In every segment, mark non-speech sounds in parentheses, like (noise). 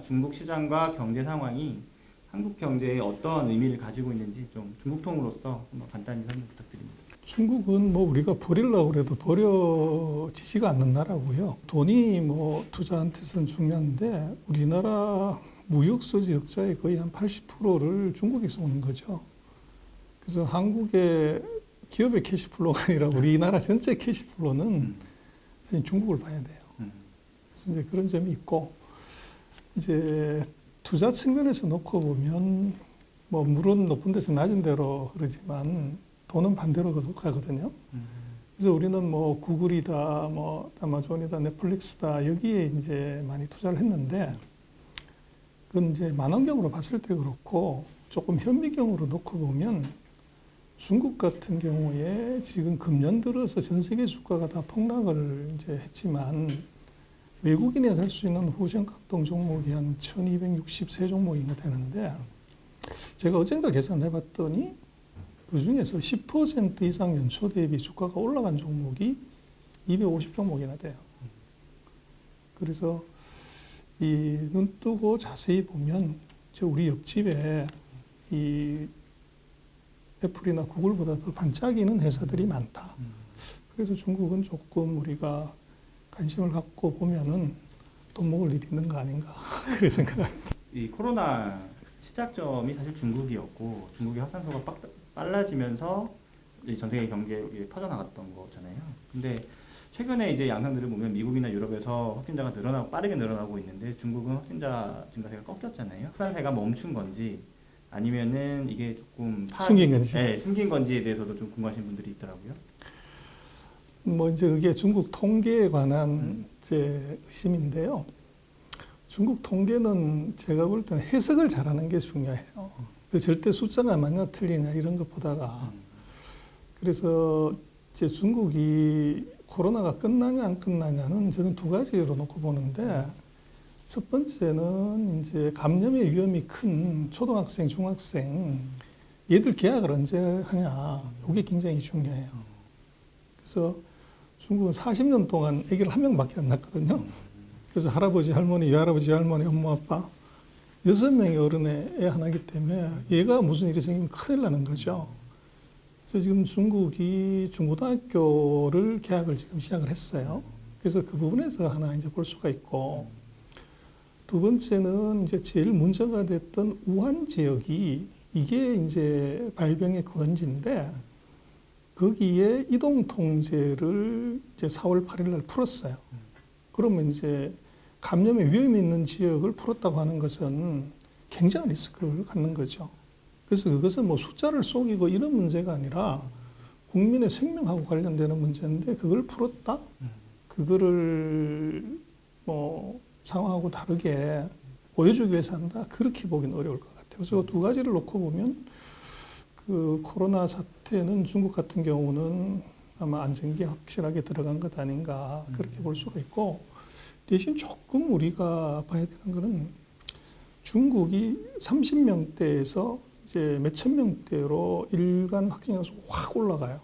중국 시장과 경제 상황이 한국 경제에 어떤 의미를 가지고 있는지 좀 중국통으로서 한번 간단히 설명 부탁드립니다. 중국은 뭐 우리가 버리려고 그래도 버려지지가 않는 나라고요. 돈이 뭐 투자한테서는 중요한데 우리나라 무역 소지 적자의 거의 한 80%를 중국에서 오는 거죠. 그래서 한국의 기업의 캐시플로가 아니라 우리나라 전체 캐시플로는 음. 중국을 봐야 돼요. 음. 그래서 이제 그런 점이 있고 이제 투자 측면에서 놓고 보면 뭐 물은 높은 데서 낮은 데로 흐르지만 돈은 반대로 가거든요. 음. 그래서 우리는 뭐 구글이다, 뭐 아마존이다, 넷플릭스다 여기에 이제 많이 투자를 했는데 그건 이제 만원경으로 봤을 때 그렇고 조금 현미경으로 놓고 보면 중국 같은 경우에 지금 금년 들어서 전 세계 주가가 다 폭락을 이제 했지만 외국인이 살 수 있는 후전 각동 종목이 한 1263 종목인가 되는데 제가 어젠가 계산을 해봤더니 그 중에서 10% 이상 연초 대비 주가가 올라간 종목이 250 종목이나 돼요. 그래서 이 눈 뜨고 자세히 보면 저 우리 옆집에 이 애플이나 구글보다 더 반짝이는 회사들이 많다. 음. 그래서 중국은 조금 우리가 관심을 갖고 보면은 돈 먹을 일이 있는 거 아닌가 (laughs) 그런 생각합니다. 이 코로나 시작점이 사실 중국이었고 중국의 확산소가 빡- 빨라지면서 이전 세계 경제에 퍼져나갔던 거잖아요. 근데 최근에 이제 양상들을 보면 미국이나 유럽에서 확진자가 늘어나고 빠르게 늘어나고 있는데 중국은 확진자 증가세가 꺾였잖아요. 확산세가 멈춘 건지 아니면은 이게 조금 파악- 숨긴 건지. 네, 숨긴 건지에 대해서도 좀 궁금하신 분들이 있더라고요. 뭐 이제 그게 중국 통계에 관한 음. 이제 의심인데요. 중국 통계는 제가 볼 때는 해석을 잘하는 게 중요해요. 그 절대 숫자가 맞냐 틀리냐 이런 것보다가 음. 그래서 이제 중국이 코로나가 끝나냐 안 끝나냐는 저는 두 가지로 놓고 보는데 첫 번째는 이제 감염의 위험이 큰 초등학생, 중학생 얘들 계약을 언제 하냐 이게 굉장히 중요해요. 그래서 중국은 40년 동안 아기를 한 명밖에 안 낳거든요. 그래서 할아버지, 할머니, 외할아버지, 할머니, 엄마, 아빠 여섯 명의 어른의 애 하나이기 때문에 얘가 무슨 일이 생기면 큰일 나는 거죠. 그래서 지금 중국이 중고등학교를 개학을 지금 시작을 했어요. 그래서 그 부분에서 하나 이제 볼 수가 있고 두 번째는 이제 제일 문제가 됐던 우한 지역이 이게 이제 발병의 근원지인데 거기에 이동 통제를 이제 4월 8일 날 풀었어요. 그러면 이제 감염의 위험이 있는 지역을 풀었다고 하는 것은 굉장한 리스크를 갖는 거죠. 그래서 그것은 뭐 숫자를 속이고 이런 문제가 아니라 국민의 생명하고 관련되는 문제인데 그걸 풀었다? 그거를 뭐 상황하고 다르게 보여주기 위해서 한다? 그렇게 보기는 어려울 것 같아요. 그래서 두 가지를 놓고 보면 그 코로나 사태는 중국 같은 경우는 아마 안전기 확실하게 들어간 것 아닌가 그렇게 볼 수가 있고 대신 조금 우리가 봐야 되는 거는 중국이 30명대에서 이제 몇천 명대로 일간 확진자 수가 확 올라가요.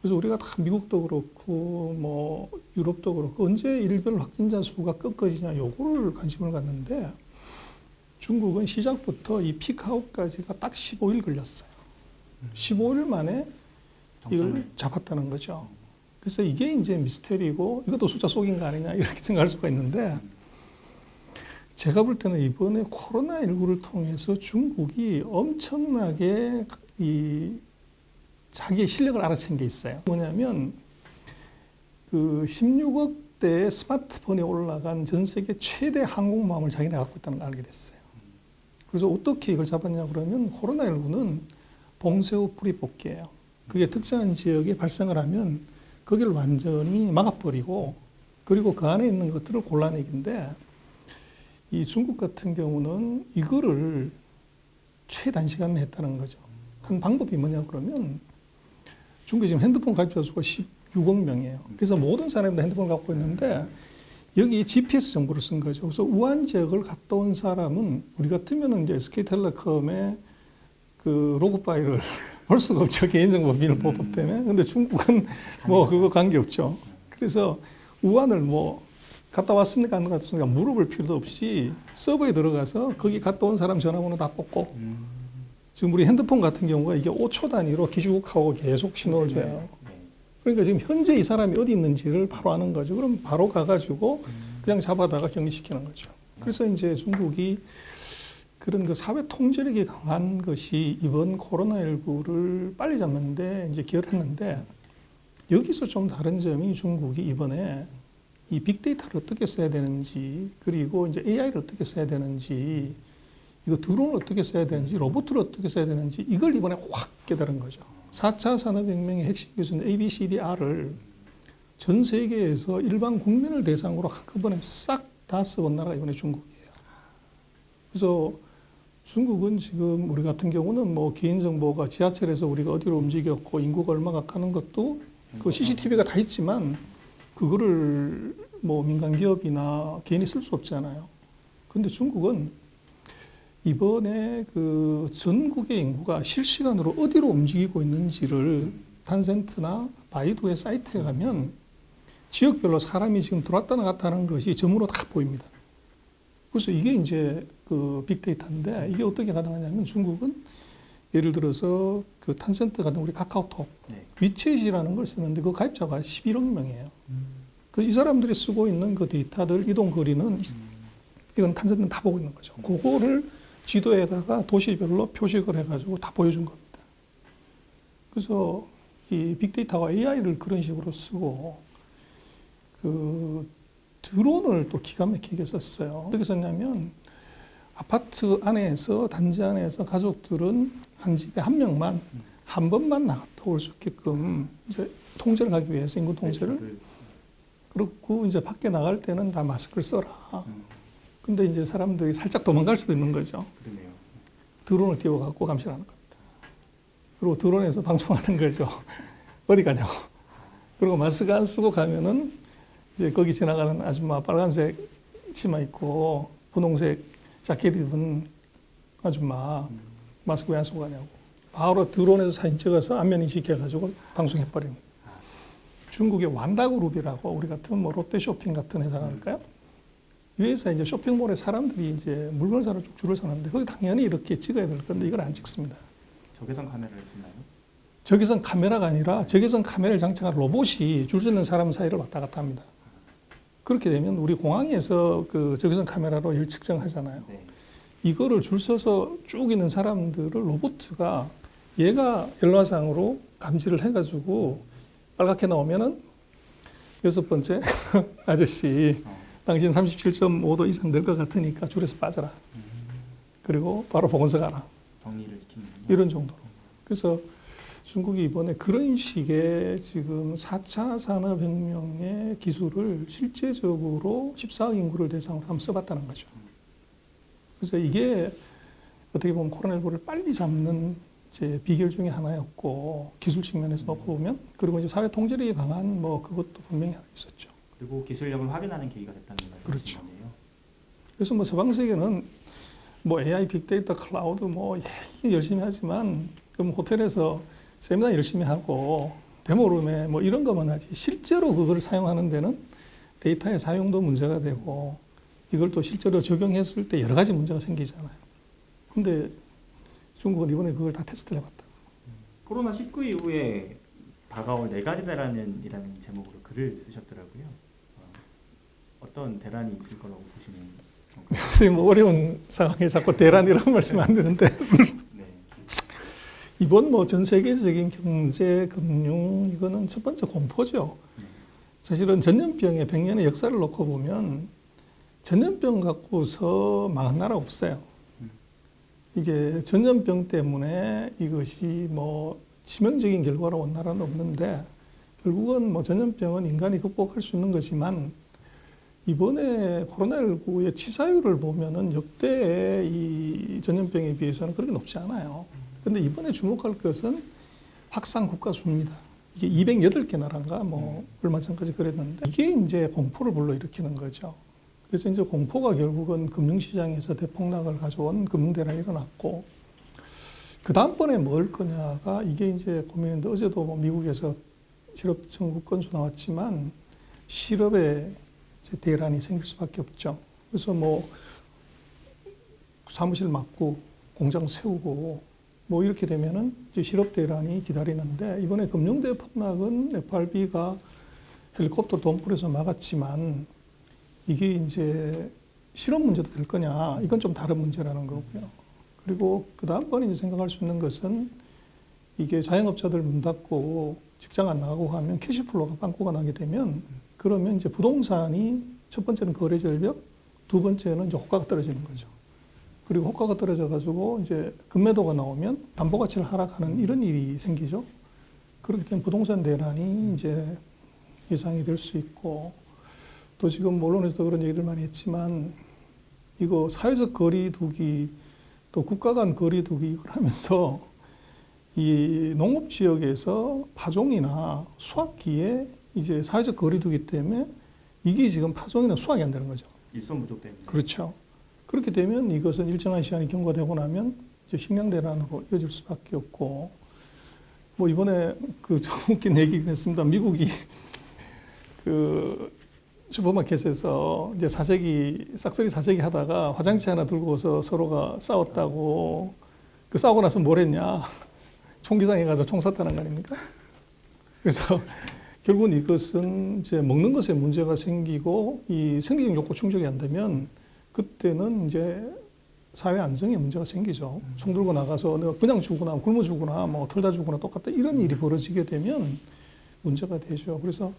그래서 우리가 다 미국도 그렇고 뭐 유럽도 그렇고 언제 일별 확진자 수가 꺾어지냐 요거를 관심을 갖는데 중국은 시작부터 이 피크아웃까지가 딱 15일 걸렸어요. 15일 만에 이걸. 잡았다는 거죠. 그래서 이게 이제 미스테리고 이것도 숫자 속인 거 아니냐 이렇게 (laughs) 생각할 수가 있는데 제가 볼 때는 이번에 코로나19를 통해서 중국이 엄청나게 이 자기의 실력을 알아챈 게 있어요. 뭐냐면 그 16억 대의 스마트폰에 올라간 전 세계 최대 항공모함을 자기네 갖고 있다는 걸 알게 됐어요. 그래서 어떻게 이걸 잡았냐 그러면 코로나19는 봉쇄후 뿌리뽑기예요. 그게 특정한 지역에 발생을 하면 거기를 완전히 막아버리고 그리고 그 안에 있는 것들을 골라내기인데 이 중국 같은 경우는 이거를 최단시간 내에 했다는 거죠. 한 방법이 뭐냐 그러면 중국이 지금 핸드폰 가입자 수가 16억 명이에요. 그래서 모든 사람이 다 핸드폰을 갖고 있는데 여기 GPS 정보를 쓴 거죠. 그래서 우한 지역을 갔다 온 사람은 우리 같으면 이제 SK텔레콤의 그 로고 파일을 (laughs) 볼 수가 없죠. 개인정보 비밀보호법 때문에. 근데 중국은 뭐 그거 관계없죠. 그래서 우한을 뭐 갔다 왔습니까 안 갔다 왔습니까 물어볼 필요도 없이 서버에 들어가서 거기 갔다 온 사람 전화번호 다 뽑고 음. 지금 우리 핸드폰 같은 경우가 이게 5초 단위로 기축하고 계속 신호를 줘요. 네. 그러니까 지금 현재 이 사람이 어디 있는지를 바로 아는 거죠. 그럼 바로 가가지고 음. 그냥 잡아다가 격리시키는 거죠. 그래서 이제 중국이 그런 그 사회 통제력이 강한 것이 이번 코로나19를 빨리 잡는데 이제 기여를 했는데 여기서 좀 다른 점이 중국이 이번에 이 빅데이터를 어떻게 써야 되는지 그리고 이제 AI를 어떻게 써야 되는지 이거 드론을 어떻게 써야 되는지 로봇을 어떻게 써야 되는지 이걸 이번에 확 깨달은 거죠. 4차 산업혁명의 핵심 기술 ABCDR을 전 세계에서 일반 국민을 대상으로 한꺼번에 싹 다 써본 나라가 이번에 중국이에요. 그래서 중국은 지금 우리 같은 경우는 뭐 개인정보가 지하철에서 우리가 어디로 움직였고 인구가 얼마가 가는 것도 그 CCTV가 다 있지만 그거를 뭐 민간 기업이나 개인이 쓸 수 없잖아요. 근데 중국은 이번에 그 전국의 인구가 실시간으로 어디로 움직이고 있는지를 탄센트나 바이두의 사이트에 가면 지역별로 사람이 지금 들어왔다 나갔다 하는 것이 점으로 다 보입니다. 그래서 이게 이제 그 빅데이터인데 이게 어떻게 가능하냐면 중국은 예를 들어서 그 탄센트 같은 우리 카카오톡 네. 위챗이라는 걸 쓰는데 그 가입자가 11억 명이에요. 음. 그이 사람들이 쓰고 있는 그 데이터들 이동 거리는 이건 탄센트는 다 보고 있는 거죠. 그거를 지도에다가 도시별로 표식을 해가지고 다 보여준 겁니다. 그래서 이 빅데이터와 AI를 그런 식으로 쓰고 그 드론을 또 기가 막히게 썼어요. 어떻게 썼냐면 아파트 안에서 단지 안에서 가족들은 한 집에 한 명만 한 번만 나갔다 올 수 있게끔 이제 통제를 하기 위해서 인구 통제를 배출을, 그렇고 이제 밖에 나갈 때는 다 마스크를 써라. 음, 근데 이제 사람들이 살짝 도망갈 수도 있는 거죠. 드론을 띄워 갖고 감시하는 겁니다. 그리고 드론에서 (laughs) 방송하는 거죠. 어디 가냐고. 그리고 마스크 안 쓰고 가면은 이제 거기 지나가는 아줌마 빨간색 치마 입고 분홍색 자켓 입은 아줌마 음. 마스크 왜 안 쓰고 가냐고. 바로 드론에서 사진 찍어서 안면 인식해가지고 방송해버립니다. 중국의 완다그룹이라고 우리 같은 뭐 롯데쇼핑 같은 회사랄까요? 이 회사 이제 쇼핑몰에 사람들이 이제 물건을 사러 쭉 줄을 서는데 거기 당연히 이렇게 찍어야 될 건데 이걸 안 찍습니다. 적외선 카메라를 쓰나요? 적외선 카메라가 아니라 적외선 카메라를 장착한 로봇이 줄 서는 사람 사이를 왔다 갔다 합니다. 그렇게 되면 우리 공항에서 그 적외선 카메라로 열 측정하잖아요. 네. 이거를 줄 서서 쭉 있는 사람들을 로봇가 얘가 열화상으로 감지를 해가지고 빨갛게 나오면은 여섯 번째 (laughs) 아저씨 어. 당신 37.5도 이상 될 것 같으니까 줄에서 빠져라. 그리고 바로 보건소 가라. 이런 정도로. 그래서 중국이 이번에 그런 식의 지금 4차 산업혁명의 기술을 실제적으로 14억 인구를 대상으로 한번 써봤다는 거죠. 그래서 이게 어떻게 보면 코로나19를 빨리 잡는 제 비결 중에 하나였고 기술 측면에서 놓고 보면 그리고 이제 사회 통제력이 강한 뭐 그것도 분명히 있었죠. 그리고 기술력을 확인하는 계기가 됐다는 말씀이신 그렇죠. 거네요. 그래서 뭐 서방 세계는 뭐 AI, 빅데이터, 클라우드 뭐 얘기 열심히 하지만 그럼 호텔에서 세미나 열심히 하고 데모룸에 뭐 이런 것만 하지 실제로 그걸 사용하는 데는 데이터의 사용도 문제가 되고 이걸 또 실제로 적용했을 때 여러 가지 문제가 생기잖아요. 근데 중국은 이번에 그걸 다 테스트를 해봤다. 코로나 19 이후에 다가올 네 가지 대란은 이라는 제목으로 글을 쓰셨더라고요. 어, 어떤 대란이 있을 거라고 보시는 건가요? (laughs) 선생님 뭐 어려운 상황에 자꾸 대란 이런 (laughs) 말씀 안 드는데 네. (laughs) 이번 뭐 전 세계적인 경제, 금융 이거는 첫 번째 공포죠. 사실은 전염병의 100년의 역사를 놓고 보면 전염병 갖고서 망한 나라 없어요. 이게 전염병 때문에 이것이 뭐 치명적인 결과로 온 나라는 없는데 결국은 뭐 전염병은 인간이 극복할 수 있는 거지만 이번에 코로나19의 치사율을 보면은 역대의 이 전염병에 비해서는 그렇게 높지 않아요. 근데 이번에 주목할 것은 확산 국가 수입니다. 이게 208개 나라인가 뭐 얼마 전까지 그랬는데 이게 이제 공포를 불러일으키는 거죠. 그래서 이제 공포가 결국은 금융시장에서 대폭락을 가져온 금융대란이 일어났고 그 다음번에 뭘 거냐가 이게 이제 고민인데 어제도 뭐 미국에서 실업 청구 건수 나왔지만 실업의 대란이 생길 수밖에 없죠. 그래서 뭐 사무실 막고 공장 세우고 뭐 이렇게 되면은 이제 실업 대란이 기다리는데 이번에 금융대 폭락은 FRB가 헬리콥터 돈불에서 막았지만 이게 이제 실업 문제도 될 거냐 이건 좀 다른 문제라는 거고요. 그리고 그 다음 번에 이제 생각할 수 있는 것은 이게 자영업자들 문 닫고 직장 안 나가고 하면 캐시플로가 빵꾸가 나게 되면 그러면 이제 부동산이 첫 번째는 거래 절벽, 두 번째는 이제 호가가 떨어지는 거죠. 그리고 호가가 떨어져 가지고 이제 금매도가 나오면 담보 가치를 하락하는 이런 일이 생기죠. 그렇기 때문에 부동산 대란이 이제 예상이 될 수 있고 또 지금 언론에서도 그런 얘기를 많이 했지만 이거 사회적 거리두기 또 국가 간 거리두기 이걸 하면서 이 농업 지역에서 파종이나 수확기에 이제 사회적 거리두기 때문에 이게 지금 파종이나 수확이 안 되는 거죠. 일손 부족 때문에. 그렇죠. 그렇게 되면 이것은 일정한 시간이 경과되고 나면 이제 식량 대란으로 이어질 수밖에 없고 뭐 이번에 그 (laughs) 좀 웃긴 얘기가 있습니다. 미국이 (laughs) 그 슈퍼마켓에서 이제 사재기 싹쓸이 사재기 하다가 화장지 하나 들고서 서로가 싸웠다고 그 싸우고 나서 뭘 했냐 (laughs) 총기장에 가서 총 쐈다는 거 아닙니까? 그래서 결국은 이것은 이제 먹는 것에 문제가 생기고 이 생리적 욕구 충족이 안 되면 그때는 이제 사회 안정에 문제가 생기죠. 총 들고 나가서 내가 그냥 죽거나 굶어 죽거나 뭐 털다 죽거나 똑같다 이런 일이 벌어지게 되면 문제가 되죠. 그래서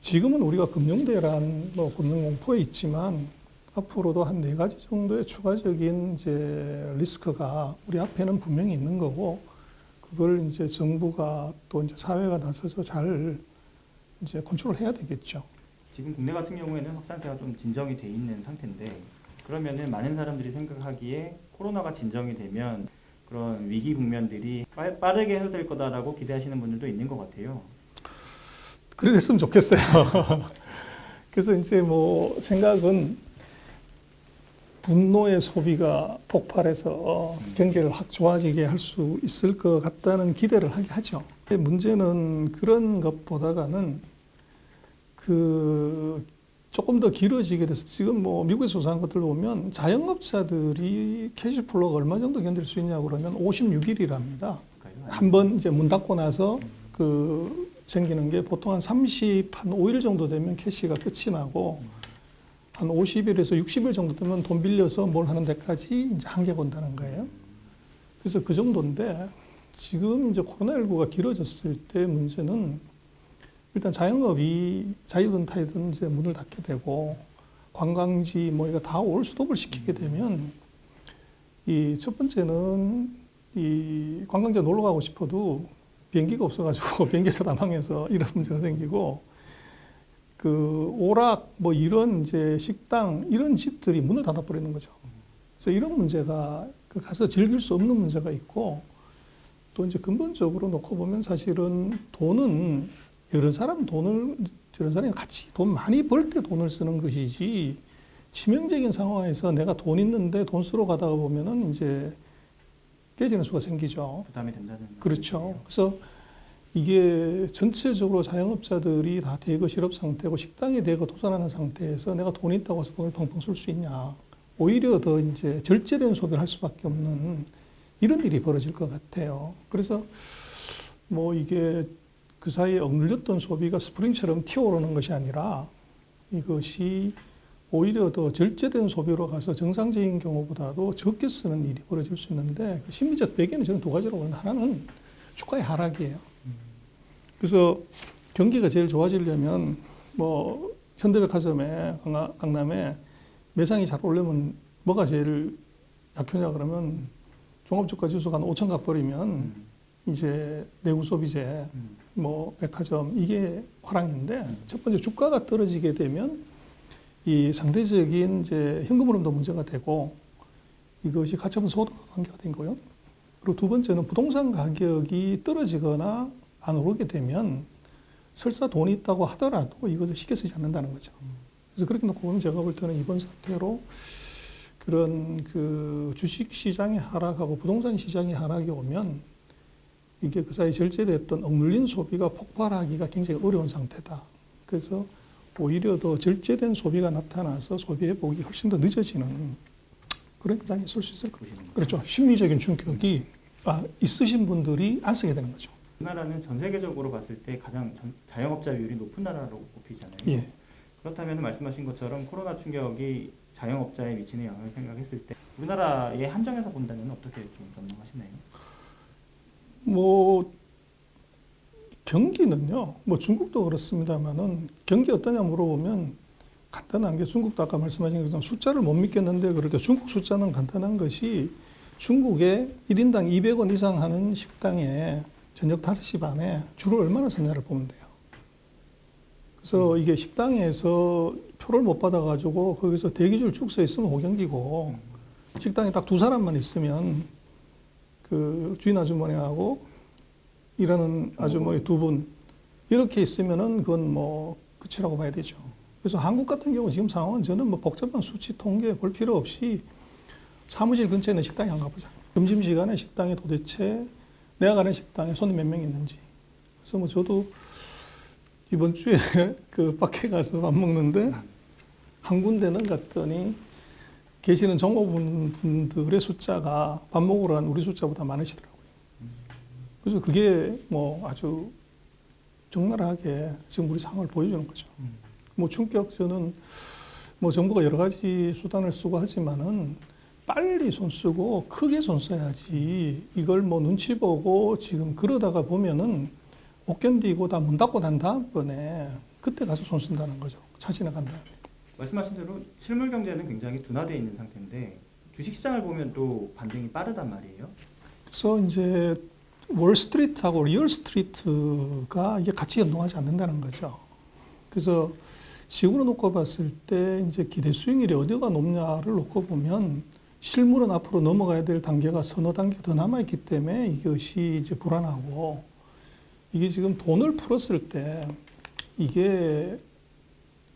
지금은 우리가 금융대란, 뭐 금융공포에 있지만 앞으로도 한 네 가지 정도의 추가적인 이제 리스크가 우리 앞에는 분명히 있는 거고 그걸 이제 정부가 또 이제 사회가 나서서 잘 이제 컨트롤해야 되겠죠. 지금 국내 같은 경우에는 확산세가 좀 진정이 돼 있는 상태인데 그러면은 많은 사람들이 생각하기에 코로나가 진정이 되면 그런 위기 국면들이 빠- 빠르게 해소될 거다라고 기대하시는 분들도 있는 것 같아요. 그래 됐으면 좋겠어요. (laughs) 그래서 이제 뭐 생각은 분노의 소비가 폭발해서 경계를 확 좋아지게 할 수 있을 것 같다는 기대를 하게 하죠. 문제는 그런 것보다가는 그 조금 더 길어지게 돼서 지금 뭐 미국에서 조사한 것들 보면 자영업자들이 캐시플로가 얼마 정도 견딜 수 있냐고 그러면 56일이랍니다. 한 번 이제 문 닫고 나서 그 생기는 게 보통 한 30, 한 5일 정도 되면 캐시가 끝이 나고 한 50일에서 60일 정도 되면 돈 빌려서 뭘 하는 데까지 이제 한계가 온다는 거예요. 그래서 그 정도인데 지금 이제 코로나19가 길어졌을 때 문제는 일단 자영업이 자유든 타이든 이제 문을 닫게 되고 관광지 뭐 이거 다 올 스톱을 시키게 되면 이 첫 번째는 이 관광지에 놀러 가고 싶어도 비행기가 없어가지고 (laughs) 비행기에서 남항해서 이런 문제가 생기고 그 오락 뭐 이런 이제 식당 이런 집들이 문을 닫아버리는 거죠. 그래서 이런 문제가 그 가서 즐길 수 없는 문제가 있고 또 이제 근본적으로 놓고 보면 사실은 돈은 여러 사람 돈을 여러 사람이 같이 돈 많이 벌 때 돈을 쓰는 것이지 치명적인 상황에서 내가 돈 있는데 돈 쓰러 가다가 보면은 이제 깨지는 수가 생기죠. 부담이 된다는 그렇죠. 그래서 이게 전체적으로 자영업자들이 다 대거 실업 상태고 식당이 대거 도산하는 상태에서 내가 돈 있다고 해서 돈을 펑펑 쓸 수 있냐. 오히려 더 이제 절제된 소비를 할 수밖에 없는 이런 일이 벌어질 것 같아요. 그래서 뭐 이게 그 사이에 억눌렸던 소비가 스프링처럼 튀어오르는 것이 아니라 이것이 오히려 더 절제된 소비로 가서 정상적인 경우보다도 적게 쓰는 일이 벌어질 수 있는데 그 심리적 배경은 저는 두 가지로 보는데 하나는 주가의 하락이에요. 그래서 경기가 제일 좋아지려면 뭐 현대백화점에 강남에 매상이 잘 오려면 뭐가 제일 약효냐 그러면 종합주가 지수가 한 5천 가버리면 음, 이제 내구 소비재 음, 뭐 백화점 이게 화랑인데 첫 번째 주가가 떨어지게 되면 이 상대적인 이제 현금 흐름도 문제가 되고 이것이 가처분 소득 관계가 된 거요. 그리고 두 번째는 부동산 가격이 떨어지거나 안 오르게 되면 설사 돈이 있다고 하더라도 이것을 쉽게 쓰지 않는다는 거죠. 그래서 그렇게 놓고 보면 제가 볼 때는 이번 사태로 그런 그 주식 시장이 하락하고 부동산 시장이 하락이 오면 이게 그 사이 절제됐던 억눌린 소비가 폭발하기가 굉장히 어려운 상태다. 그래서 오히려 더 절제된 소비가 나타나서 소비 회복이 훨씬 더 늦어지는 그런 현상이 있을 수 있을 겁니다. 그렇죠. 심리적인 충격이 아, 있으신 분들이 안 쓰게 되는 거죠. 우리나라는 전 세계적으로 봤을 때 가장 전- 자영업자 비율이 높은 나라로 꼽히잖아요. 예. 그렇다면 말씀하신 것처럼 코로나 충격이 자영업자에 미치는 영향을 생각했을 때 우리나라의 한정에서 본다면 어떻게 좀 전망하시나요? 뭐 경기는요. 뭐 중국도 그렇습니다만은 경기 어떠냐 물어보면 간단한 게 중국도 아까 말씀하신 것처럼 숫자를 못 믿겠는데 그렇게 중국 숫자는 간단한 것이 중국에 1인당 200원 이상 하는 식당에 저녁 5시 반에 줄을 얼마나 섰냐를 보면 돼요. 그래서 이게 식당에서 표를 못 받아가지고 거기서 대기줄 쭉 서 있으면 호경기고 식당에 딱 두 사람만 있으면 그 주인 아주머니하고 일하는 아주머니 두 분 이렇게 있으면은 그건 뭐 끝이라고 봐야 되죠. 그래서 한국 같은 경우 지금 상황은 저는 뭐 복잡한 수치 통계 볼 필요 없이 사무실 근처에 있는 식당에 안 가보자. 점심 시간에 식당에 도대체 내가 가는 식당에 손님 몇 명 있는지. 그래서 뭐 저도 이번 주에 (laughs) 그 밖에 가서 밥 먹는데 한 군데는 갔더니 계시는 종업원분들의 숫자가 밥 먹으러 간 우리 숫자보다 많으시더라고요. 그래서 그게 뭐 아주 적나라하게 지금 우리 상황을 보여주는 거죠. 음. 뭐 충격 저는 뭐 정부가 여러 가지 수단을 쓰고 하지만은 빨리 손 쓰고 크게 손 써야지 이걸 뭐 눈치 보고 지금 그러다가 보면은 못 견디고 다 문 닫고 난 다음번에 그때 가서 손 쓴다는 거죠. 차진해 간다. 말씀하신 대로 실물 경제는 굉장히 둔화되어 있는 상태인데 주식 시장을 보면 또 반등이 빠르단 말이에요. 그래서 이제 월스트리트하고 리얼스트리트가 이게 같이 연동하지 않는다는 거죠. 그래서 지구로 놓고 봤을 때 이제 기대 수익률이 어디가 높냐를 놓고 보면 실물은 앞으로 넘어가야 될 단계가 서너 단계 더 남아 있기 때문에 이것이 이제 불안하고 이게 지금 돈을 풀었을 때 이게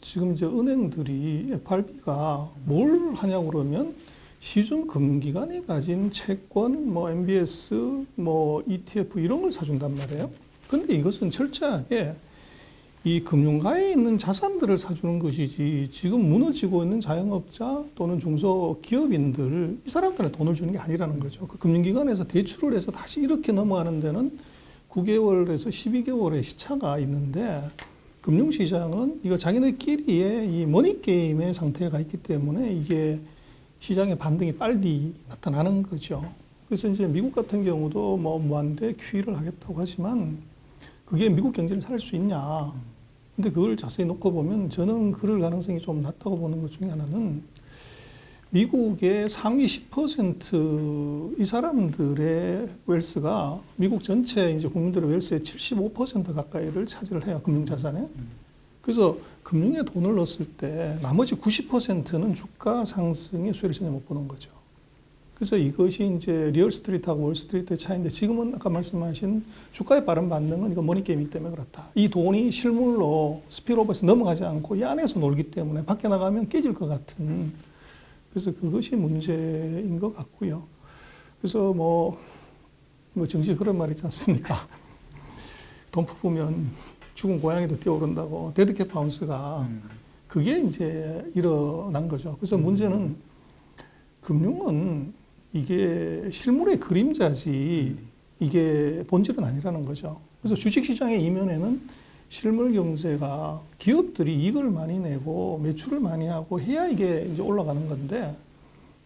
지금 이제 은행들이 FRB가 뭘 하냐고 그러면 시중 금융기관이 가진 채권, 뭐 MBS, 뭐 ETF 이런 걸 사준단 말이에요. 근데 이것은 철저하게 이 금융가에 있는 자산들을 사주는 것이지 지금 무너지고 있는 자영업자 또는 중소기업인들 이 사람들한테 돈을 주는 게 아니라는 거죠. 그 금융기관에서 대출을 해서 다시 이렇게 넘어가는 데는 9개월에서 12개월의 시차가 있는데 금융시장은 이거 자기네끼리의 이 머니게임의 상태가 있기 때문에 이게 시장의 반등이 빨리 나타나는 거죠. 그래서 이제 미국 같은 경우도 뭐 무한대 QE를 하겠다고 하지만 그게 미국 경제를 살릴 수 있냐. 근데 그걸 자세히 놓고 보면 저는 그럴 가능성이 좀 낮다고 보는 것 중에 하나는 미국의 상위 10%이 사람들의 웰스가 미국 전체 이제 국민들의 웰스의 75% 가까이를 차지를 해요. 금융자산에. 그래서 금융에 돈을 넣었을 때 나머지 90%는 주가 상승의 수혜를 전혀 못 보는 거죠. 그래서 이것이 이제 리얼 스트리트하고 월 스트리트의 차이인데 지금은 아까 말씀하신 주가의 빠른 반등은 이거 머니게임이기 때문에 그렇다. 이 돈이 실물로 스피로버에서 넘어가지 않고 이 안에서 놀기 때문에 밖에 나가면 깨질 것 같은 그래서 그것이 문제인 것 같고요. 그래서 뭐, 뭐 정치 그런 말 있지 않습니까? (laughs) 돈 뽑으면 죽은 고양이도 뛰어오른다고 데드캣 바운스가 음. 그게 이제 일어난 거죠. 그래서 문제는 금융은 이게 실물의 그림자지 이게 본질은 아니라는 거죠. 그래서 주식시장의 이면에는 실물 경제가 기업들이 이익을 많이 내고 매출을 많이 하고 해야 이게 이제 올라가는 건데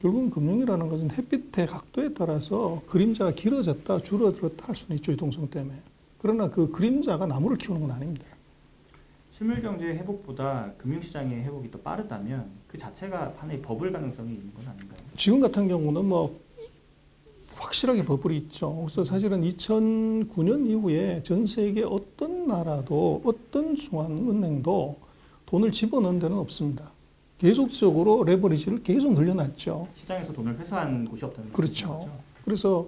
결국은 금융이라는 것은 햇빛의 각도에 따라서 그림자가 길어졌다 줄어들었다 할 수는 있죠 이동성 때문에 그러나 그 그림자가 나무를 키우는 건 아닙니다. 실물 경제 회복보다 금융 시장의 회복이 더 빠르다면 그 자체가 하나의 버블 가능성이 있는 건 아닌가요? 지금 같은 경우는 뭐 확실하게 버블이 있죠. 그래서 사실은 2009년 이후에 전 세계 어떤 나라도 어떤 중앙은행도 돈을 집어넣은 데는 없습니다. 계속적으로 레버리지를 계속 늘려놨죠. 시장에서 돈을 회수한 곳이 없다는 그렇죠. 거죠. 그래서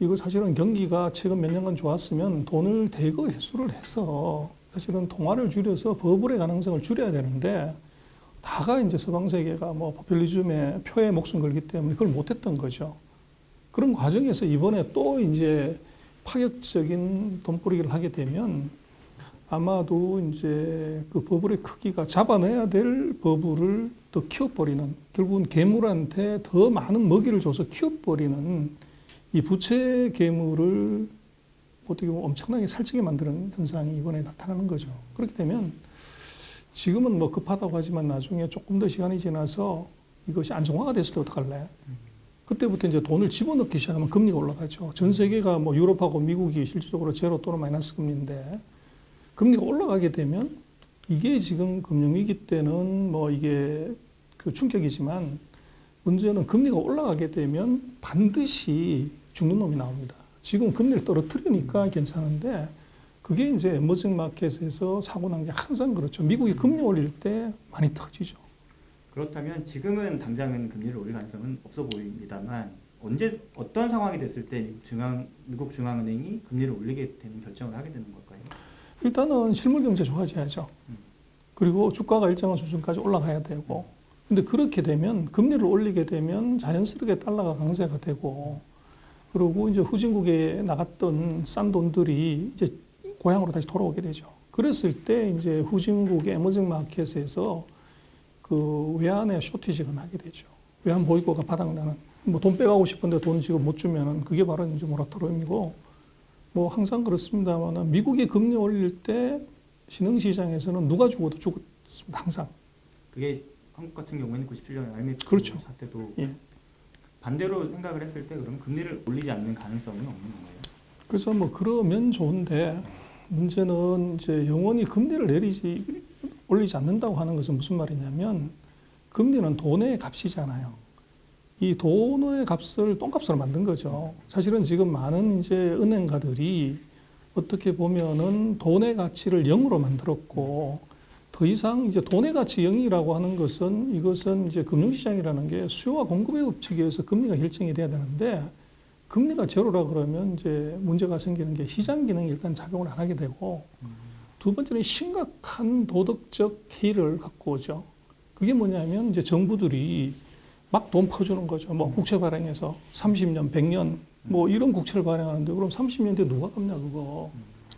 이거 사실은 경기가 최근 몇 년간 좋았으면 돈을 대거 회수를 해서 사실은 통화를 줄여서 버블의 가능성을 줄여야 되는데 다가 이제 서방 세계가 뭐 포퓰리즘에 표에 목숨 걸기 때문에 그걸 못했던 거죠. 그런 과정에서 이번에 또 이제 파격적인 돈뿌리기를 하게 되면 아마도 이제 그 버블의 크기가 잡아내야 될 버블을 더 키워버리는 결국은 괴물한테 더 많은 먹이를 줘서 키워버리는 이 부채 괴물을 어떻게 보면 엄청나게 살찌게 만드는 현상이 이번에 나타나는 거죠. 그렇게 되면 지금은 뭐 급하다고 하지만 나중에 조금 더 시간이 지나서 이것이 안정화가 됐을 때 어떡할래? 그때부터 이제 돈을 집어넣기 시작하면 금리가 올라가죠. 전 세계가 뭐 유럽하고 미국이 실질적으로 제로 또는 마이너스 금리인데 금리가 올라가게 되면 이게 지금 금융위기 때는 뭐 이게 그 충격이지만 문제는 금리가 올라가게 되면 반드시 죽는 놈이 나옵니다. 지금 금리를 떨어뜨리니까 괜찮은데 그게 이제 에머징 마켓에서 사고 난 게 항상 그렇죠. 미국이 금리 올릴 때 많이 터지죠. 그렇다면 지금은 당장은 금리를 올릴 가능성은 없어 보입니다만 언제 어떤 상황이 됐을 때 미국 중앙 미국 중앙은행이 금리를 올리게 되는 결정을 하게 되는 걸까요? 일단은 실물 경제 좋아져야죠. 음. 그리고 주가가 일정한 수준까지 올라가야 되고. 근데 그렇게 되면 금리를 올리게 되면 자연스럽게 달러가 강세가 되고 그리고 이제 후진국에 나갔던 싼 돈들이 이제 고향으로 다시 돌아오게 되죠. 그랬을 때 이제 후진국의 에머징 마켓에서 그 외환의 쇼티지가 나게 되죠. 외환 보유고가 바닥나는 뭐 돈 빼가고 싶은데 돈 지금 못 주면은 그게 바로 이제 모라토리움이고 뭐 항상 그렇습니다만은 미국이 금리 올릴 때 신흥 시장에서는 누가 죽어도 죽었습니다. 항상. 그게 한국 같은 경우에는 97년 IMF 그렇죠. 사태도 예. 반대로 생각을 했을 때 그럼 금리를 올리지 않는 가능성은 없는 건가요? 그래서 뭐 그러면 좋은데 문제는 이제 영원히 금리를 내리지 올리지 않는다고 하는 것은 무슨 말이냐면 금리는 돈의 값이잖아요. 이 돈의 값을 똥값으로 만든 거죠. 사실은 지금 많은 이제 은행가들이 어떻게 보면은 돈의 가치를 영으로 만들었고 더 이상 이제 돈의 가치 영이라고 하는 것은 이것은 이제 금융시장이라는 게 수요와 공급의 법칙에 의해서 금리가 결정이 돼야 되는데 금리가 제로라 그러면 이제 문제가 생기는 게 시장 기능이 일단 작용을 안 하게 되고 두 번째는 심각한 도덕적 해이를 갖고 오죠. 그게 뭐냐면 이제 정부들이 막 돈 퍼주는 거죠. 뭐 국채 발행해서 30년, 100년 뭐 이런 국채를 발행하는데 그럼 30년 뒤에 누가 갚냐 그거.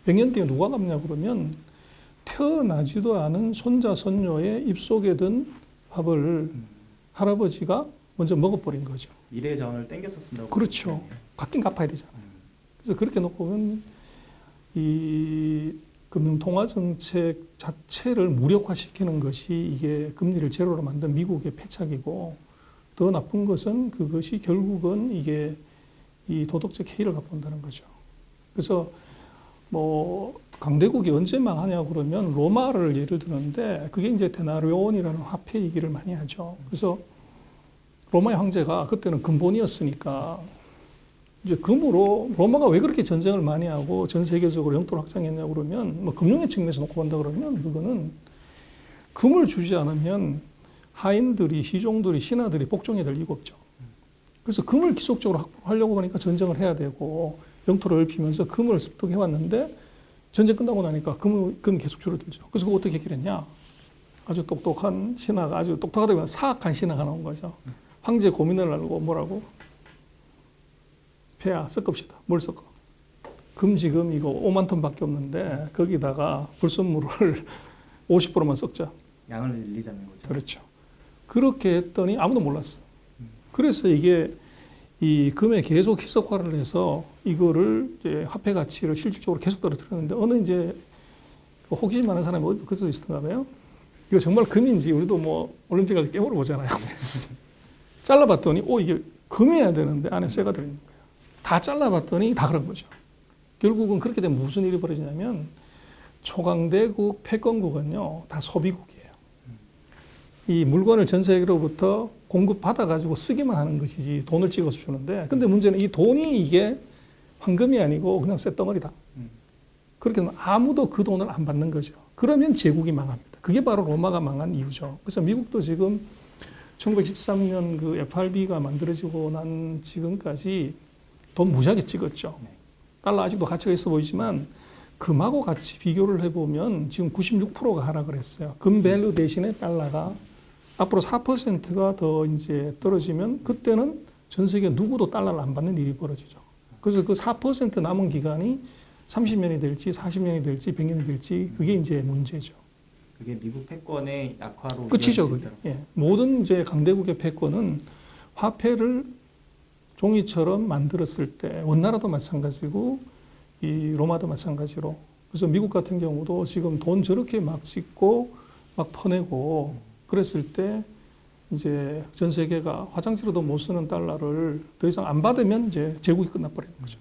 100년 뒤에 누가 갚냐 그러면 태어나지도 않은 손자 손녀의 입속에 든 밥을 할아버지가 먼저 먹어버린 거죠. 미래 자원을 땡겨서 쓴다고 그렇죠. 갚긴 갚아야 되잖아요. 음. 그래서 그렇게 놓고 보면 이 금융 통화 정책 자체를 무력화시키는 것이 이게 금리를 제로로 만든 미국의 패착이고 더 나쁜 것은 그것이 결국은 이게 이 도덕적 해이를 갖고 온다는 거죠. 그래서 뭐 강대국이 언제 망하냐 그러면 로마를 예를 드는데 그게 이제 데나리온이라는 화폐 얘기를 많이 하죠. 그래서 로마의 황제가 그때는 근본이었으니까 이제 금으로 로마가 왜 그렇게 전쟁을 많이 하고 전 세계적으로 영토를 확장했냐 그러면 뭐 금융의 측면에서 놓고 본다 그러면 그거는 금을 주지 않으면 하인들이 시종들이 신하들이 복종해야 될 이유가 없죠. 그래서 금을 기속적으로 확보하려고 하니까 전쟁을 해야 되고 영토를 넓히면서 금을 습득해 왔는데 전쟁 끝나고 나니까 금은 금 계속 줄어들죠. 그래서 그거 어떻게 해결했냐? 아주 똑똑한 신하가 아주 똑똑하다 보면 사악한 신하가 나온 거죠. 황제 고민을 하고 뭐라고? 폐야 섞읍시다. 뭘 섞어? 금 지금 이거 5만 톤밖에 없는데 거기다가 불순물을 (laughs) 50%만 섞자. 양을 늘리자는 거죠. 그렇죠. 그렇게 했더니 아무도 몰랐어. 그래서 이게 이 금에 계속 희석화를 해서 이거를 이제 화폐 가치를 실질적으로 계속 떨어뜨렸는데 어느 이제 그 호기심 많은 사람이 어디 그서 있었던가 봐요. 이거 정말 금인지 우리도 뭐 올림픽 갈 때 깨물어 보잖아요. (laughs) 잘라봤더니 오 이게 금이어야 되는데 안에 쇠가 들어있는 거예요. 다 잘라봤더니 다 그런 거죠. 결국은 그렇게 되면 무슨 일이 벌어지냐면 초강대국 패권국은요 다 소비국이에요. 이 물건을 전 세계로부터 공급받아 가지고 쓰기만 하는 것이지 돈을 찍어서 주는데 근데 문제는 이 돈이 이게 황금이 아니고 그냥 쇳덩어리다. 음. 그렇게 되면 아무도 그 돈을 안 받는 거죠. 그러면 제국이 망합니다. 그게 바로 로마가 망한 이유죠. 그래서 미국도 지금 1913년 그 FRB가 만들어지고 난 지금까지 돈 무지하게 찍었죠. 네. 달러 아직도 가치가 있어 보이지만 금하고 같이 비교를 해보면 지금 96%가 하락을 했어요. 금 밸류 대신에 달러가 앞으로 4%가 더 이제 떨어지면 그때는 전 세계 누구도 달러를 안 받는 일이 벌어지죠. 그래서 그 4% 남은 기간이 30년이 될지 40년이 될지 100년이 될지 그게 이제 문제죠. 그게 미국 패권의 약화로 끝이죠, 그게. 예. 모든 이제 강대국의 패권은 화폐를 종이처럼 만들었을 때 원나라도 마찬가지고 이 로마도 마찬가지로 그래서 미국 같은 경우도 지금 돈 저렇게 막 찍고 막 퍼내고 그랬을 때 이제 전 세계가 화장실에도 못 쓰는 달러를 더 이상 안 받으면 이제 제국이 끝나버리는 거죠.